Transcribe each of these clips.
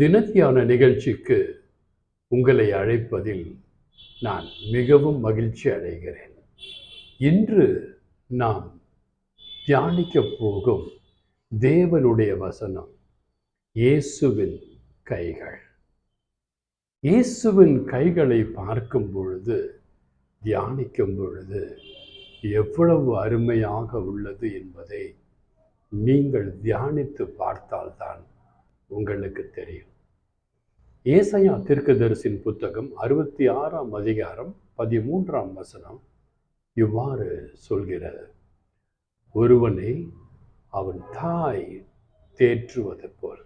தினத்தியான நிகழ்ச்சிக்கு உங்களை அழைப்பதில் நான் மிகவும் மகிழ்ச்சி அடைகிறேன். இன்று நாம் தியானிக்கப் போகும் தேவனுடைய வசனம் இயேசுவின் கைகள். இயேசுவின் கைகளை பார்க்கும் பொழுது தியானிக்கும் பொழுது எவ்வளவு அருமையாக உள்ளது என்பதை நீங்கள் தியானித்து பார்த்தால்தான் உங்களுக்கு தெரியும். ஏசையா தீர்க்கதரிசின் புத்தகம் அறுபத்தி ஆறாம் அதிகாரம் பதிமூன்றாம் வசனம் இவ்வாறு சொல்கிறது. ஒருவனை அவன் தாய் தேற்றுவது போல்.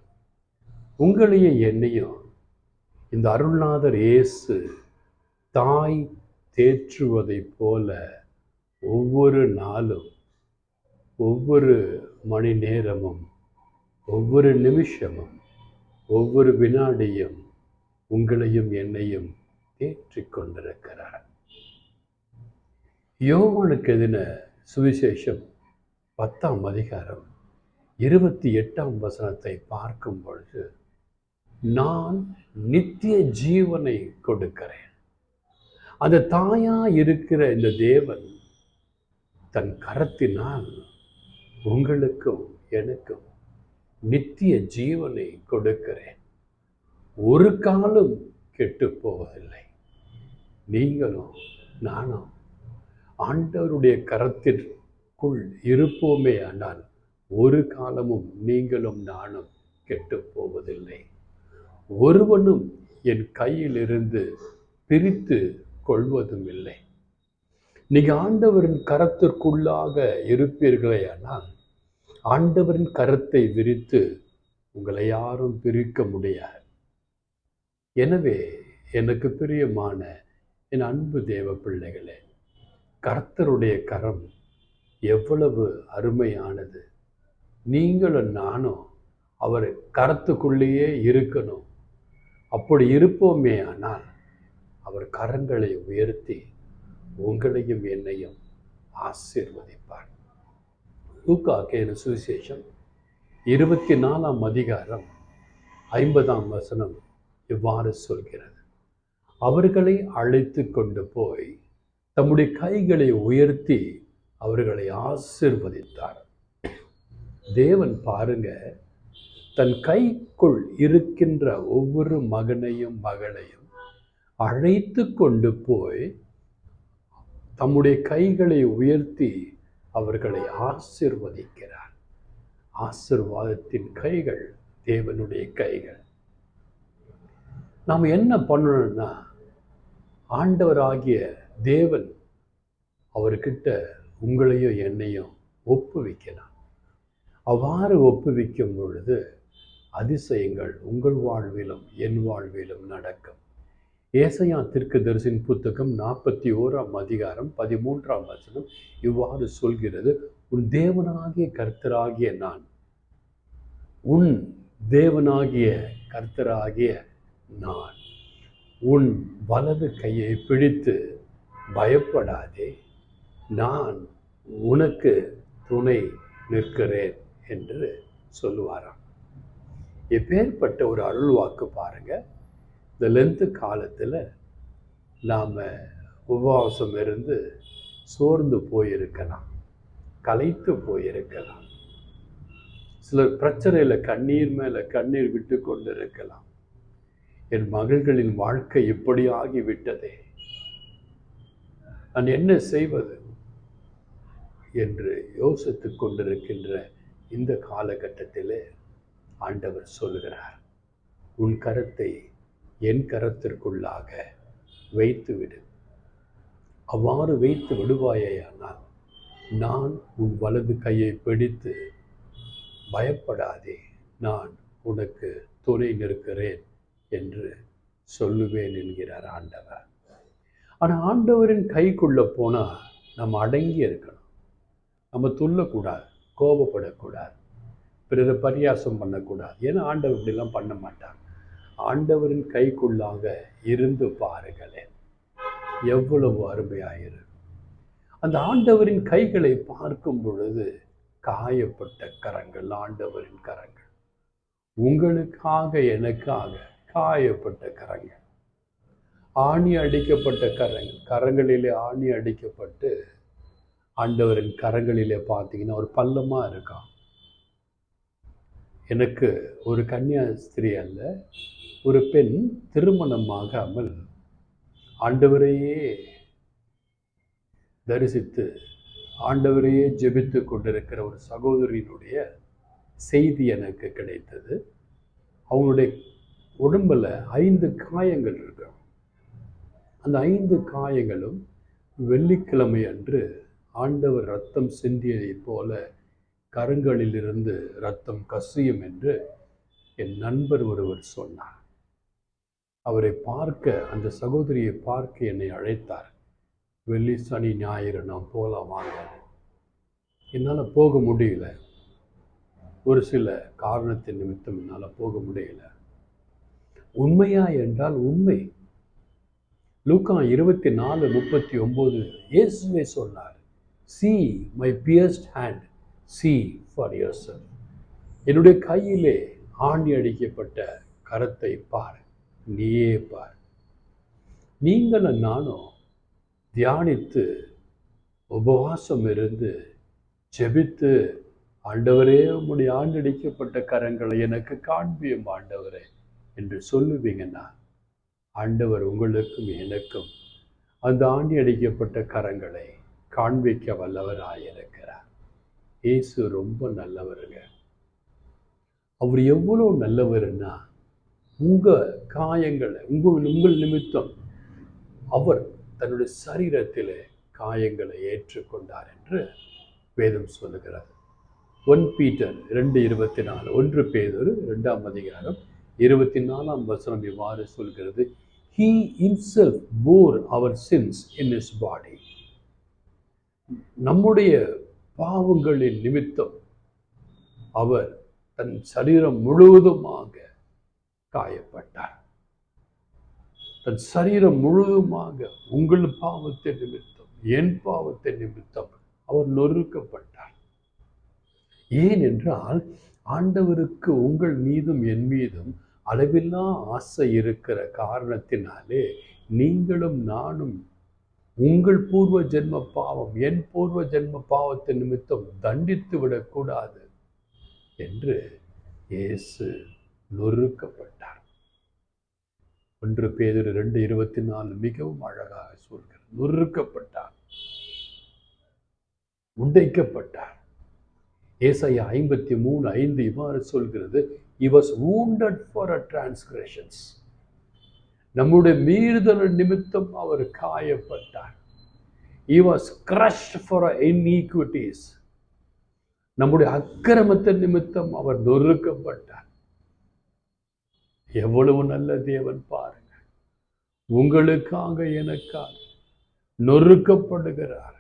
உங்களையும் என்னையும் இந்த அருள்நாதர் இயேசு தாய் தேற்றுவதைப் போல ஒவ்வொரு நாளும் ஒவ்வொரு மணி நேரமும் ஒவ்வொரு நிமிஷமும் ஒவ்வொரு வினாடியும் உங்களையும் என்னையும் தேற்றிக் கொண்டிருக்கிறார் யோவானுக்கு எதின சுவிசேஷம் பத்தாம் அதிகாரம் இருபத்தி எட்டாம் வசனத்தை பார்க்கும் பொழுது நான் நித்திய ஜீவனை கொடுக்கிறேன். அந்த தாயா இருக்கிற இந்த தேவன் தன் கரத்தினால் உங்களுக்கும் எனக்கும் நித்திய ஜீவனை கொடுக்கிறேன். ஒரு காலம் கெட்டு போவதில்லை. நீங்களும் நானும் ஆண்டவருடைய கரத்திற்குள் இருப்போமே ஆனால் ஒரு காலமும் நீங்களும் நானும் கெட்டு போவதில்லை. ஒருவனும் என் கையிலிருந்து பிரித்து கொள்வதும் இல்லை நீங்கள் ஆண்டவரின் கரத்திற்குள்ளாக இருப்பீர்களே ஆனால் ஆண்டவரின் கரத்தை விரித்து உங்களை யாரும் பிரிக்க முடியாது. எனவே எனக்கு பிரியமான என் அன்பு தேவ பிள்ளைகளே கர்த்தருடைய கரம் எவ்வளவு அருமையானது. நீங்களும் நானும் அவர் கரத்துக்குள்ளேயே இருக்கணும். அப்படி இருப்போமே ஆனால் அவர் கரங்களை உயர்த்தி உங்களையும் என்னையும் ஆசீர்வதிப்பார். லூக்கா கேன சுவிசேஷம் இருபத்தி நாலாம் அதிகாரம் ஐம்பதாம் வசனம். இவ்வாறு சொல்கிறது. அவர்களை அழைத்து கொண்டு போய் தம்முடைய கைகளை உயர்த்தி அவர்களை ஆசிர்வதித்தார். தேவன் பாருங்க தன் கைக்குள் இருக்கின்ற ஒவ்வொரு மகனையும் மகளையும் அழைத்து கொண்டு போய் தம்முடைய கைகளை உயர்த்தி அவர்களை ஆசிர்வதிக்கிறார். ஆசிர்வாதத்தின் கைகள் தேவனுடைய கைகள். நாம் என்ன பண்ணணும்னா ஆண்டவராகிய தேவன் அவர்கிட்ட உங்களையும் என்னையும் ஒப்புவிக்கலாம் அவ்வாறு ஒப்புவிக்கும் பொழுது அதிசயங்கள் உங்கள் வாழ்விலும் என் வாழ்விலும் நடக்கும். ஏசையா தீர்க்கதரிசின் புத்தகம் நாற்பத்தி ஓராம் அதிகாரம் பதிமூன்றாம் வசனம் இவ்வாறு சொல்கிறது உன் தேவனாகிய கர்த்தராகிய நான் உன் தேவனாகிய கர்த்தராகிய நான். உன் வலது கையை பிடித்து பயப்படாதே. நான் உனக்கு துணை நிற்கிறேன் என்று சொல்லுவாராம். எப்பேற்பட்ட ஒரு அருள்வாக்கு பாருங்க. இந்த லென்த்து காலத்தில் நாம் உபவாசம் இருந்து சோர்ந்து போயிருக்கலாம். கலைத்து போயிருக்கலாம். சிலர் பிரச்சனையில் கண்ணீர் மேலே கண்ணீர் விட்டு கொண்டு இருக்கலாம் என் மகள்களின் வாழ்க்கை இப்படி ஆகிவிட்டதே. நான் என்ன செய்வது என்று யோசித்துக் கொண்டிருக்கின்ற இந்த காலகட்டத்தில் ஆண்டவர் சொல்கிறார் உன் கரத்தை என் கரத்திற்குள்ளாக வைத்து விடு அவ்வாறு வைத்து விடுவாயேயானால் நான் உன் வலது கையை பிடித்து பயப்படாதே. நான் உனக்கு துணை நிற்கிறேன். என்று சொல்லுவேன் என்கிறார் ஆண்டவர். ஆனால் ஆண்டவரின் கைக்குள்ளே போனால் நம்ம அடங்கி இருக்கணும். நம்ம துள்ளக்கூடாது கோபப்படக்கூடாது பிறரை பரியாசம் பண்ணக்கூடாது. ஏன்னா ஆண்டவர் இப்படிலாம் பண்ண மாட்டார். ஆண்டவரின் கைக்குள்ளாக இருந்து பாருங்களேன். எவ்வளவு அருமையாயிரு அந்த ஆண்டவரின் கைகளை பார்க்கும் பொழுது காயப்பட்ட கரங்கள் ஆண்டவரின் கரங்கள். உங்களுக்காக எனக்காக காயப்பட்ட கரங்கள். ஆணி அடிக்கப்பட்ட கரங்கள். கரங்களிலே ஆணி அடிக்கப்பட்டு ஆண்டவரின் கரங்களிலே பார்த்தீங்கன்னா ஒரு பள்ளமாக இருக்கான். எனக்கு ஒரு கன்னியாஸ்திரி அல்ல ஒரு பெண் திருமணமாகாமல் ஆண்டவரையே தரிசித்து ஆண்டவரையே ஜெபித்து கொண்டிருக்கிற ஒரு சகோதரியினுடைய செய்தி எனக்கு கிடைத்தது. அவங்களுடைய உடம்பில் ஐந்து காயங்கள் இருக்கு. அந்த ஐந்து காயங்களும் வெள்ளிக்கிழமை அன்று ஆண்டவர் ரத்தம் சிந்தியதைப் போல கரங்களிலிருந்து ரத்தம் கசியும் என்று என் நண்பர் ஒருவர் சொன்னார். அவரை பார்க்க அந்த சகோதரியை பார்க்க என்னை அழைத்தார். வெள்ளி சனி ஞாயிறு நான் போகலாம் வாங்க. என்னால் போக முடியல. ஒரு சில காரணத்தின் நிமித்தம் என்னால் போக முடியல. உண்மையா என்றால் உண்மை. லூக்கா இருபத்தி நாலு முப்பத்தி ஒம்பது இயேசுவை சொன்னார் see my pierced hand see for your என்னுடைய கையிலே ஆணி அடிக்கப்பட்ட கரத்தை பார் நீயே பார். நீங்களும் நானும் தியானித்து உபவாசம் இருந்து ஜெபித்து ஆண்டவரே உம்முடைய ஆண்டடிக்கப்பட்ட கரங்களை எனக்கு காண்பியும் ஆண்டவரே. என்று சொல்லுவீங்கன்னா ஆண்டவர் உங்களுக்கும் எனக்கும் அந்த ஆண்டி அடிக்கப்பட்ட கரங்களை காண்பிக்க வல்லவராயிருக்கிறார் இயேசு ரொம்ப நல்லவருங்க. அவர் எவ்வளோ நல்லவருன்னா உங்கள் காயங்களை உங்கள் உங்கள் நிமித்தம் அவர் தன்னுடைய சரீரத்தில் காயங்களை ஏற்றுக்கொண்டார் என்று வேதம் சொல்லுகிறது. ஒன் பீட்டர் ரெண்டு இருபத்தி நாலு ஒன்று பேதொரு ரெண்டாம் அதிகாரம் இருபத்தி நாலாம் வசனம் இவ்வாறு சொல்கிறது. He himself bore our sins in his body நம்முடைய பாவங்களின் நிமித்தம் அவர் தன் சரீரம் முழுவதுமாக காயப்பட்டார். தன் சரீரம் முழுவதுமாக உங்கள் பாவத்தை நிமித்தம் என் பாவத்தை நிமித்தம் அவர் நொறுக்கப்பட்டார். ஏன் என்றால் ஆண்டவருக்கு உங்கள் மீதும் என் மீதும் அளவில்லா ஆசை இருக்கிற காரணத்தினாலே நீங்களும் நானும் உங்கள் பூர்வ ஜென்ம பாவம் என் பூர்வ ஜென்ம பாவத்தை நிமித்தம் தண்டித்து விடக்கூடாது என்று இயேசு நொறுக்கப்பட்டார். ஒன்று பேதர் ரெண்டு இருபத்தி நாலு மிகவும் அழகாக சொல்கிறார். நொறுக்கப்பட்டார். உடைக்கப்பட்டார். ஏசையா ஐம்பத்தி மூணு ஐந்து இவ்வாறு சொல்கிறது. He was wounded for our transgressions நம்முடைய மீறுதல் நிமித்தம் அவர் காயப்பட்டார். He was crushed for our நம்முடைய அக்கிரமத்தின் நிமித்தம் அவர் நொறுக்கப்பட்டார். எவ்வளவு நல்ல தேவன் பாருங்க உங்களுக்காக எனக்காக நொறுக்கப்படுகிறார்.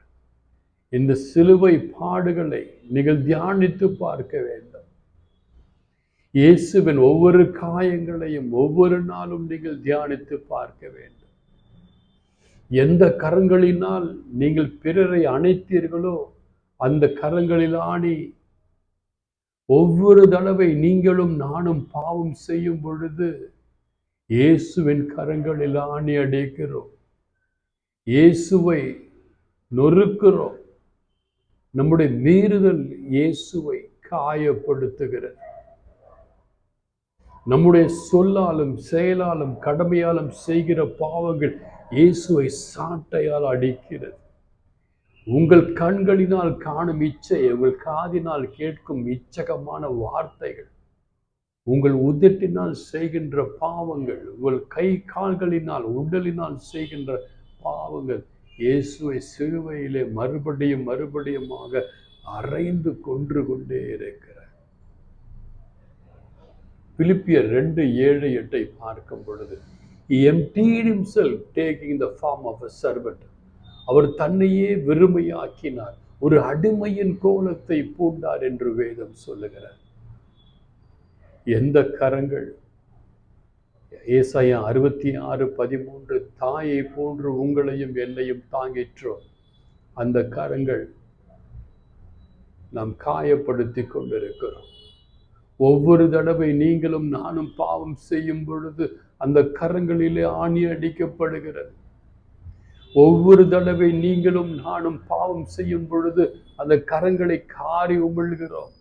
இந்த சிலுவை பாடுகளை நீங்கள் தியானித்து பார்க்க வேண்டும். இயேசுவின் ஒவ்வொரு காயங்களையும் ஒவ்வொரு நாளும் நீங்கள் தியானித்து பார்க்க வேண்டும். எந்த கரங்களினால் நீங்கள் பிறரை அணைத்தீர்களோ அந்த கரங்களில் ஆணி ஒவ்வொரு தடவை நீங்களும் நானும் பாவம் செய்யும் பொழுது இயேசுவின் கரங்களில் ஆணி அடைக்கிறோம். இயேசுவை நொறுக்கிறோம். நம்முடைய மீறுதல் இயேசுவை காயப்படுத்துகிறது. நம்முடைய சொல்லாலும் செயலாலும் கடமையாலும் செய்கிற பாவங்கள் இயேசுவை சாட்டையால் அடிக்கிறது. உங்கள் கண்களினால் காணும் இச்சை உங்கள் காதினால் கேட்கும் இச்சகமான வார்த்தைகள் உங்கள் உதட்டினால் செய்கின்ற பாவங்கள் உங்கள் கை கால்களினால் உடலினால் செய்கின்ற பாவங்கள் இயேசுவை சிலுவையிலே மறுபடியும் மறுபடியுமாக அரைந்து கொன்று கொண்டே இருக்கிறார். பிலிப்பியர் ரெண்டு ஏழு எட்டை பார்க்கும் பொழுது emptied taking the form form of அவர் தன்னையே வெறுமையாக்கினார். ஒரு அடிமையின் கோலத்தை பூண்டார் என்று வேதம் சொல்லுகிறார் எந்த கரங்கள் ஏசாயா அறுபத்தி ஆறு பதிமூன்று தாயை போன்று உங்களையும் என்னையும் தாங்கிற்றோ அந்த கரங்கள் நாம் காயப்படுத்தி கொண்டிருக்கிறோம். ஒவ்வொரு தடவை நீங்களும் நானும் பாவம் செய்யும் பொழுது அந்த கரங்களிலே ஆணி அடிக்கப்படுகிறது. ஒவ்வொரு தடவை நீங்களும் நானும் பாவம் செய்யும் பொழுது அந்த கரங்களை காரி உமிழ்கிறோம்.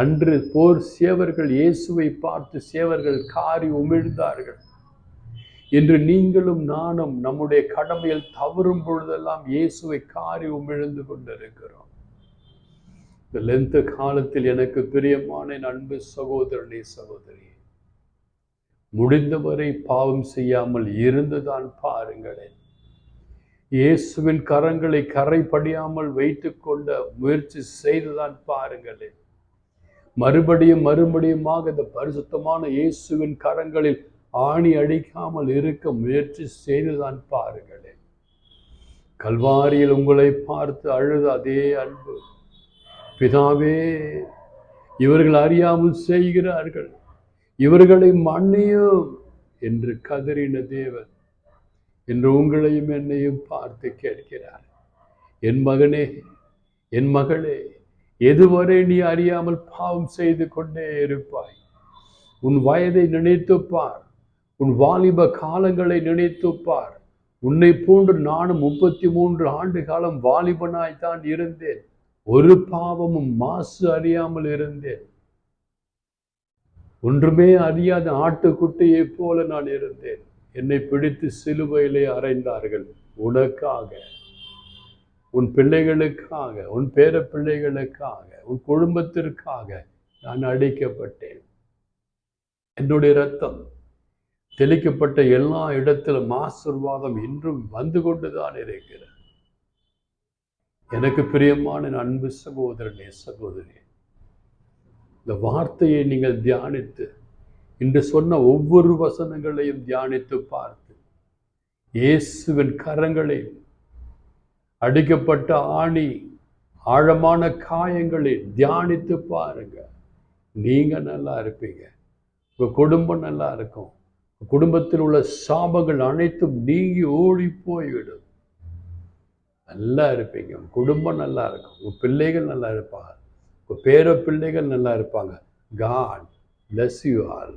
அன்று போர் சேவர்கள் இயேசுவை பார்த்து சேவர்கள் காரி உமிழ்ந்தார்கள். என்று நீங்களும் நானும் நம்முடைய கடமையில் தவறும் பொழுதெல்லாம் இயேசுவை காரி உமிழ்ந்து கொண்டிருக்கிறோம். இந்த லெந்த காலத்தில் எனக்கு பிரியமான என் அன்பு சகோதரனே சகோதரி முடிந்தவரை பாவம் செய்யாமல் இருந்துதான் பாருங்களேன். இயேசுவின் கரங்களை கரைப்படியாமல் வைத்துக்கொண்ட முயற்சி செய்துதான் பாருங்களேன். மறுபடியும் மறுபடியுமாக இந்த பரிசுத்தமான இயேசுவின் கரங்களில் ஆணி அடிக்காமல் இருக்க முயற்சி செய்துதான் பாருங்களேன். கல்வாரியில் உங்களை பார்த்து அழுத அதே அன்பு. பிதாவே இவர்கள் அறியாமல் செய்கிறார்கள். இவர்களை மன்னியும் என்று கதறின தேவன் என்று உங்களையும் என்னையும் பார்த்து கேட்கிறார். என் மகனே என் மகளே எதுவரை நீ அறியாமல் பாவம் செய்து கொண்டே இருப்பாய்? உன் வயதை நினைத்துப் பார் உன் வாலிப காலங்களை நினைத்துப் பார் உன்னை போன்று நானும் முப்பத்தி மூன்று ஆண்டு காலம் வாலிபனாய்த்தான் இருந்தேன். ஒரு பாவமும் மாசு அறியாமல் இருந்தேன். ஒன்றுமே அறியாத ஆட்டுக்குட்டியைப் போல நான் இருந்தேன். என்னை பிடித்து சிலுவையிலே அறைந்தார்கள். உனக்காக. உன் பிள்ளைகளுக்காக உன் பேர பிள்ளைகளுக்காக உன் குடும்பத்திற்காக நான் அடிக்கப்பட்டேன். என்னுடைய ரத்தம் தெளிக்கப்பட்ட எல்லா இடத்திலும் ஆசிர்வாதம் இன்றும் வந்து கொண்டுதான் இருக்கிறது. எனக்கு பிரியமான அன்பு சகோதரனே சகோதரி இந்த வார்த்தையை நீங்கள் தியானித்து இன்று சொன்ன ஒவ்வொரு வசனங்களையும் தியானித்து பார்த்து இயேசுவின் கரங்களையும் அடிக்கப்பட்ட ஆணி ஆழமான காயங்களை தியானித்து பாருங்க. நீங்க நல்லா இருப்பீங்க. உங்கள் குடும்பம் நல்லா இருக்கும். குடும்பத்தில் உள்ள சாபங்கள் அனைத்தும் நீங்கி ஓடி போய்விடும். நல்லா இருப்பீங்க. உங்கள் குடும்பம் நல்லா இருக்கும். உங்கள் பிள்ளைகள் நல்லா இருப்பாங்க. உங்கள் பேர பிள்ளைகள் நல்லா இருப்பாங்க. God bless you all